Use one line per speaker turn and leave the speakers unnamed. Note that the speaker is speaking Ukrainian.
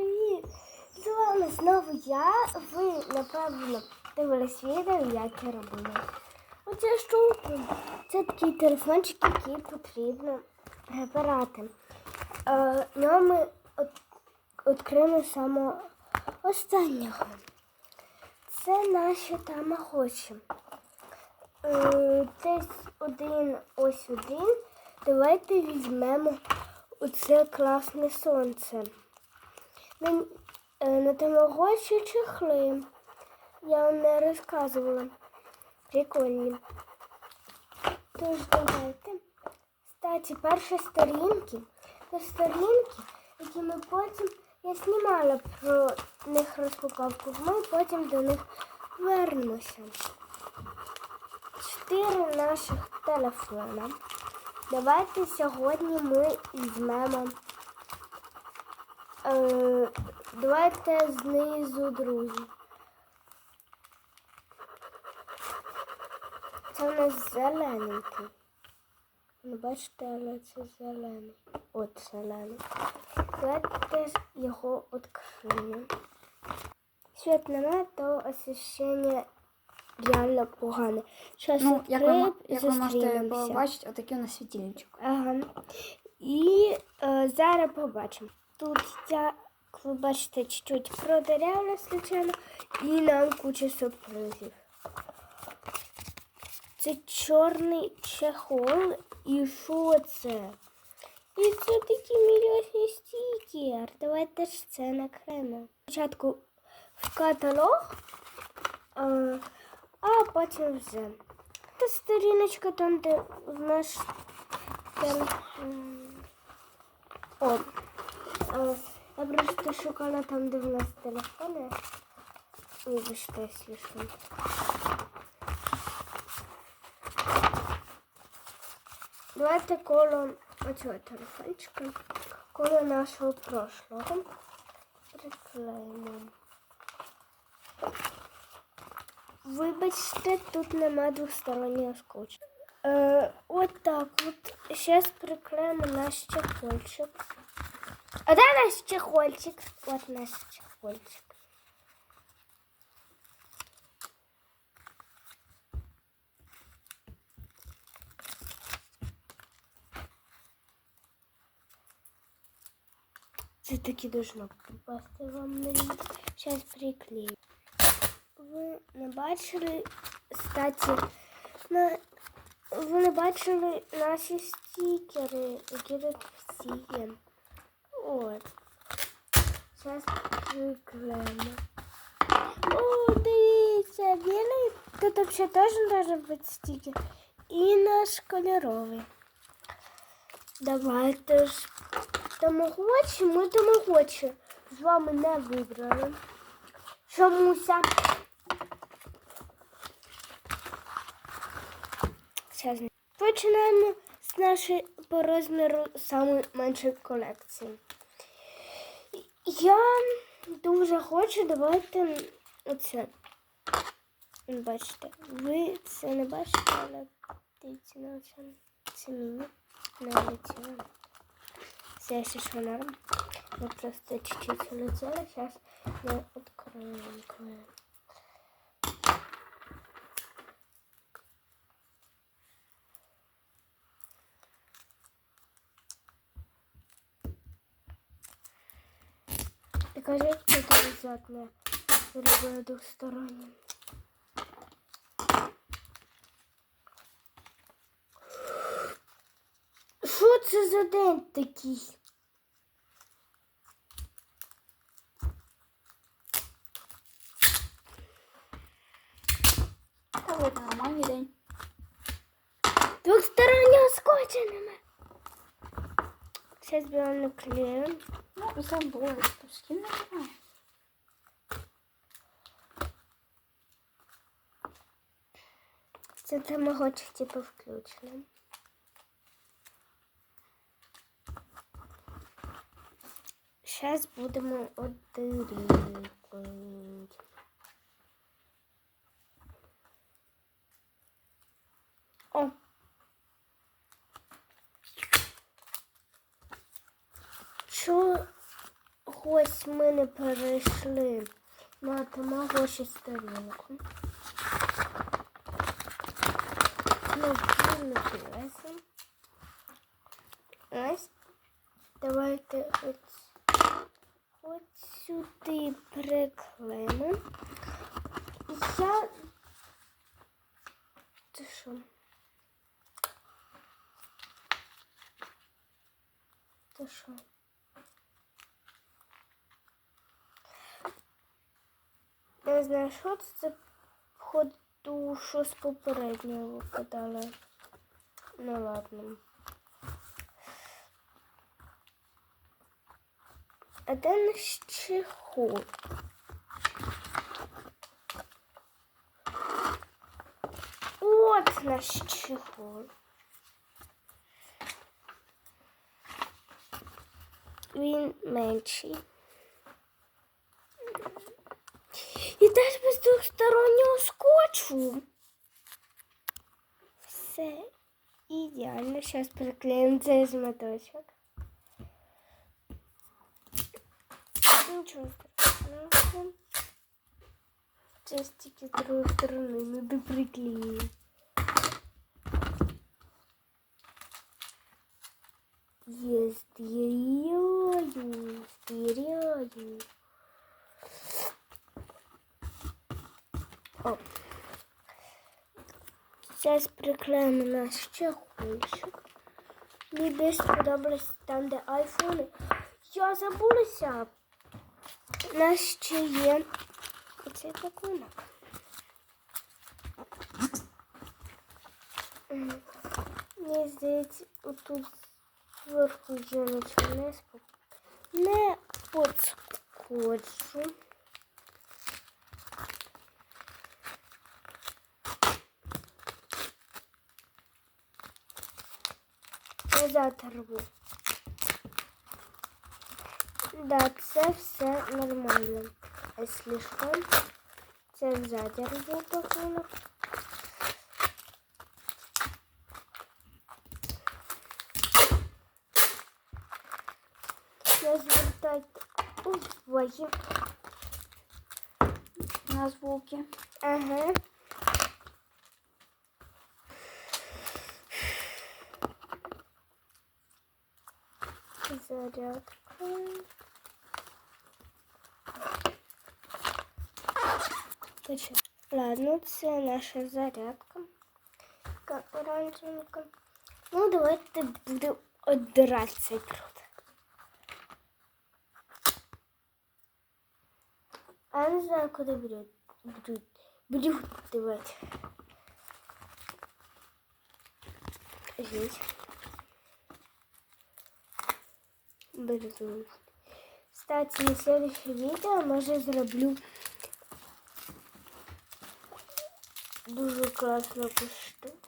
привіт! З вами знову я. Ви, напевно, дивились відео, як я робила. Оця штука. Це такий телефончик, який потрібно брати. Е, нього ми відкриємо саме останнього. Це наші тамагочі. Е, Це один, ось один. Давайте візьмемо оце класне сонце. На, е, на тамагочі чехли. Я вам не розказувала. Прикольні. Тож давайте. Кстати, перші сторінки. Це сторінки, які ми потім. Я знімала про них розпаковку. Ми потім до них вернемося. Чотири наших телефона. Давайте сьогодні ми візьмемо. Е, давайте знизу, друзі. Це у нас зелененький. Не бачите, але це зелений. От зелений. Давайте його відкриємо. Світ немає, то освіщення реально погане. Щас
Ну, як ви, як ви можете побачити, отакий у нас світильничок.
Ага. І е, зараз побачимо. Тут я, ви бачите, чуть-чуть продерявля, звичайно, і нам куча сюрпризів. Це чорний чехол. І що це? І це такий мільйонний стікер. Давайте ж це накриємо. Спочатку в каталог, а, а потім вже. Та сторіночка там, де в наш телефон. О, я просто шукала там, де в нас телефони. Вибачте, якщо що. Давайте коло оцього телефончика, коло нашого прошлого приклеїмо. Вибачте, тут нема двостороннього скотчу. Е, от так от. Зараз приклеїмо наш чехольчик. А де наш чехольчик? От наш чехольчик. Це таки должно попасти вам на ліс. Зараз приклею. Ви не бачили, кстати, на... ви не бачили наші стікери, які тут всі є. От. Зараз приклеїмо. О, дивіться, білий. Тут взагалі теж може бути стікер. І наш кольоровий. Давайте ж Тамагочі, ми тамагочі з вами не вибрали. Чомуся. Зараз починаємо з нашої по розміру саме меншої колекції. Я дуже хочу, давайте оце. Бачите, ви це не бачите, але дивіться на це. Це мені не летіло. Все ще что норм. Просто чуть-чуть улетіли. Зараз ми откроем. Кое- Покажите, это обязательно любое двухстороннее. Що це за день такий?
Та от нормальний день.
Двохстороннього скотча нема. Зараз беремо наклеїмо.
Забули, то з ким не знаю.
Це тамагочі типу включено. Зараз будемо одирікувати. О! Що ось ми не перейшли на тамагоші сторінку. Ну, вимикилася. Ось. Давайте ось, ось сюди приклеїмо. Я... Це що? Це що? Не знаю, що це, це походу, що попереднього випадало. Ну ладно. А де наш чехол? От наш чехол. Він менший. теж без двостороннього скотчу. Все ідеально. Зараз приклеїмо цей змоточок. Нічого страшного. Це тільки з другої сторони надо приклеїти. Я стиряю, стиряю. О. Зараз приклеїмо наш чехольчик. Мені більш сподобалось там, де айфони. Я забулася. У нас ще є оцей пакунок. Мені здається, отут зверху я нічого не спок... Не подскочу. не оторву. Да, це все нормально. А слишком це задержу погано. Розвертати уваги
на звуки.
Ага. Зарядка. Точно. Ладно, це наша зарядка. Така оранжевенька. Ну, давайте буде одирати цей пруд. А я не знаю, куди будуть. Будуть. Будуть давати. Здесь. Беру. Кстати, на следующее видео може зроблю дуже класну штуку.